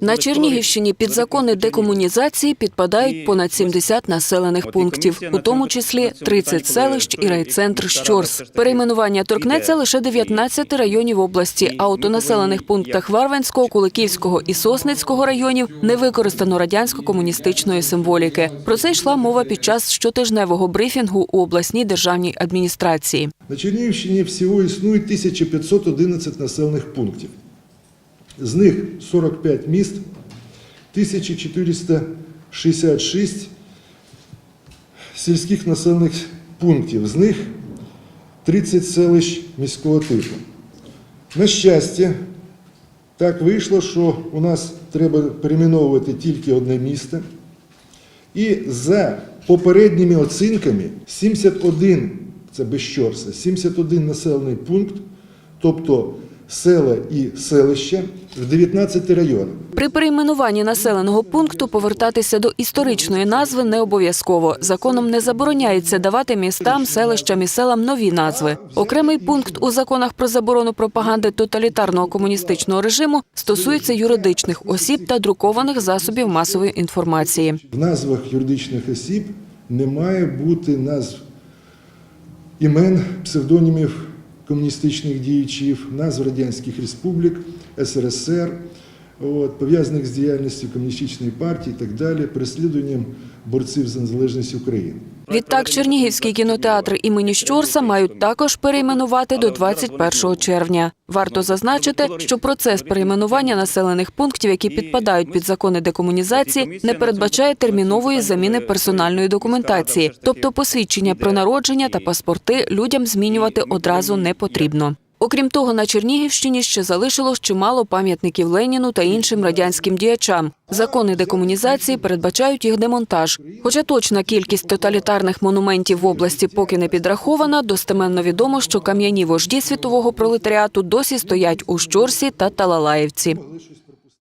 На Чернігівщині під закони декомунізації підпадають понад 70 населених пунктів, у тому числі 30 селищ і райцентр Щорс. Перейменування торкнеться лише 19 районів області, а от у населених пунктах Варвенського, Куликівського і Сосницького районів не використано радянсько-комуністичної символіки. Про це йшла мова під час щотижневого брифінгу у обласній державній адміністрації. На Чернігівщині всього існує 1511 населених пунктів. З них 45 міст, 1466 сільських населених пунктів, з них 30 селищ міського типу. На щастя, так вийшло, що у нас треба перейменовувати тільки одне місто. І за попередніми оцінками 71, це без Щорса, 71 населений пункт, тобто села і селища в 19 районах. При перейменуванні населеного пункту повертатися до історичної назви не обов'язково. Законом не забороняється давати містам, селищам і селам нові назви. Окремий пункт у законах про заборону пропаганди тоталітарного комуністичного режиму стосується юридичних осіб та друкованих засобів масової інформації. В назвах юридичних осіб не має бути назв імен, псевдонімів комуністичних діячів, назв радянських республік, СРСР, пов'язаних з діяльністю комуністичної партії і так далі, переслідуванням борців за незалежність України. Відтак, Чернігівський кінотеатр імені Щорса мають також перейменувати до 21 червня. Варто зазначити, що процес перейменування населених пунктів, які підпадають під закони декомунізації, не передбачає термінової заміни персональної документації, тобто посвідчення про народження та паспорти людям змінювати одразу не потрібно. Окрім того, на Чернігівщині ще залишилось чимало пам'ятників Леніну та іншим радянським діячам. Закони декомунізації передбачають їх демонтаж. Хоча точна кількість тоталітарних монументів в області поки не підрахована, достеменно відомо, що кам'яні вожді світового пролетаріату досі стоять у Щорсі та Талалаївці.